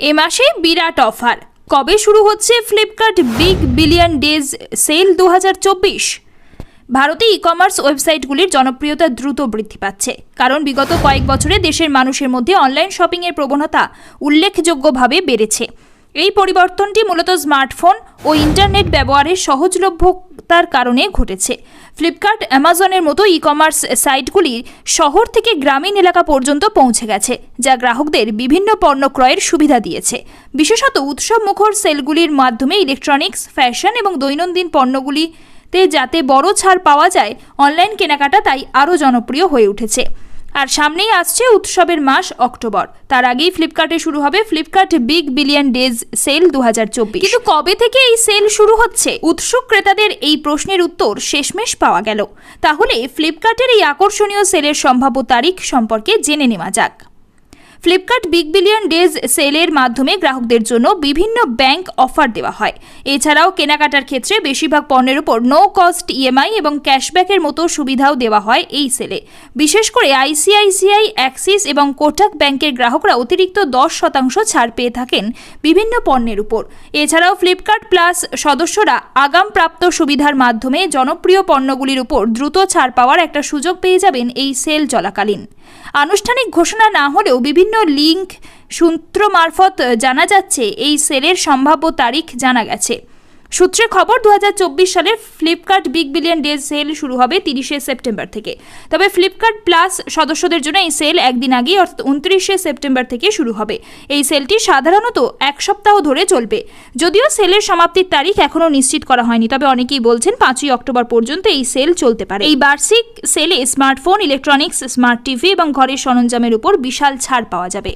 এ মাসে বিরাট অফার। কবে শুরু হচ্ছে Flipkart big billion days sale দু হাজার চব্বিশ? ভারতে ই কমার্স ওয়েবসাইটগুলির জনপ্রিয়তা দ্রুত বৃদ্ধি পাচ্ছে, কারণ বিগত কয়েক বছরে দেশের মানুষের মধ্যে অনলাইন শপিংয়ের প্রবণতা উল্লেখযোগ্যভাবে বেড়েছে। এই পরিবর্তনটি মূলত স্মার্টফোন ও ইন্টারনেট ব্যবহারের সহজলভ্যতার কারণে ঘটেছে। ফ্লিপকার্ট, অ্যামাজনের মতো ই কমার্স সাইটগুলি শহর থেকে গ্রামীণ এলাকা পর্যন্ত পৌঁছে গেছে, যা গ্রাহকদের বিভিন্ন পণ্য ক্রয়ের সুবিধা দিয়েছে। বিশেষত উৎসব মুখর সেলগুলির মাধ্যমে ইলেকট্রনিক্স ফ্যাশন এবং দৈনন্দিন পণ্যগুলিতে যাতে বড় ছাড় পাওয়া যায় অনলাইন কেনাকাটা তাই আরও জনপ্রিয় হয়ে উঠেছে। আর সামনেই আসছে উৎসবের মাস অক্টোবর। তার আগেই ফ্লিপকার্টে শুরু হবে Flipkart big billion days sale দু কিন্তু কবে থেকে এই সেল শুরু হচ্ছে? উৎসুক ক্রেতাদের এই প্রশ্নের উত্তর শেষমেশ পাওয়া গেল। তাহলে ফ্লিপকার্টের এই আকর্ষণীয় সেলের সম্ভাব্য তারিখ সম্পর্কে জেনে নেওয়া যাক। ফ্লিপকার্ট বিগ বিলিয়ন ডেজ সেলের মাধ্যমে গ্রাহকদের জন্য বিভিন্ন ব্যাংক অফার দেওয়া হয়। এছাড়াও কেনাকাটার ক্ষেত্রে বেশিরভাগ পণ্যের উপর নো কস্ট ইএমআই এবং ক্যাশব্যাকের মতো সুবিধাও দেওয়া হয় এই সেলে। বিশেষ করে আইসিআইসিআই অ্যাক্সিস এবং কোটাক ব্যাংকের গ্রাহকরা অতিরিক্ত দশ শতাংশ ছাড় পেয়ে থাকেন বিভিন্ন পণ্যের উপর। এছাড়াও ফ্লিপকার্ট প্লাস সদস্যরা আগাম প্রাপ্ত সুবিধার মাধ্যমে জনপ্রিয় পণ্যগুলির উপর দ্রুত ছাড় পাওয়ার একটা সুযোগ পেয়ে যাবেন এই সেল চলাকালীন। আনুষ্ঠানিক ঘোষণা না হলেও বিভিন্ন লিঙ্ক সূত্র মারফত জানা যাচ্ছে, এই সেলের সম্ভাব্য তারিখ জানা গেছে। সূত্রে খবর দু সালের Flipkart big billion days sale শুরু হবে তিরিশে সেপ্টেম্বর থেকে। তবে ফ্লিপকার্ট প্লাস সদস্যদের জন্য এই সেল একদিন আগেই, অর্থাৎ উনত্রিশে সেপ্টেম্বর থেকে শুরু হবে। এই সেলটি সাধারণত এক সপ্তাহ ধরে চলবে। যদিও সেলের সমাপ্তির তারিখ এখনও নিশ্চিত করা হয়নি, তবে অনেকেই বলছেন পাঁচই অক্টোবর পর্যন্ত এই সেল চলতে পারে। এই বার্ষিক সেলে স্মার্টফোন, ইলেকট্রনিক্স, স্মার্ট টিভি এবং ঘরের সরঞ্জামের উপর বিশাল ছাড় পাওয়া যাবে।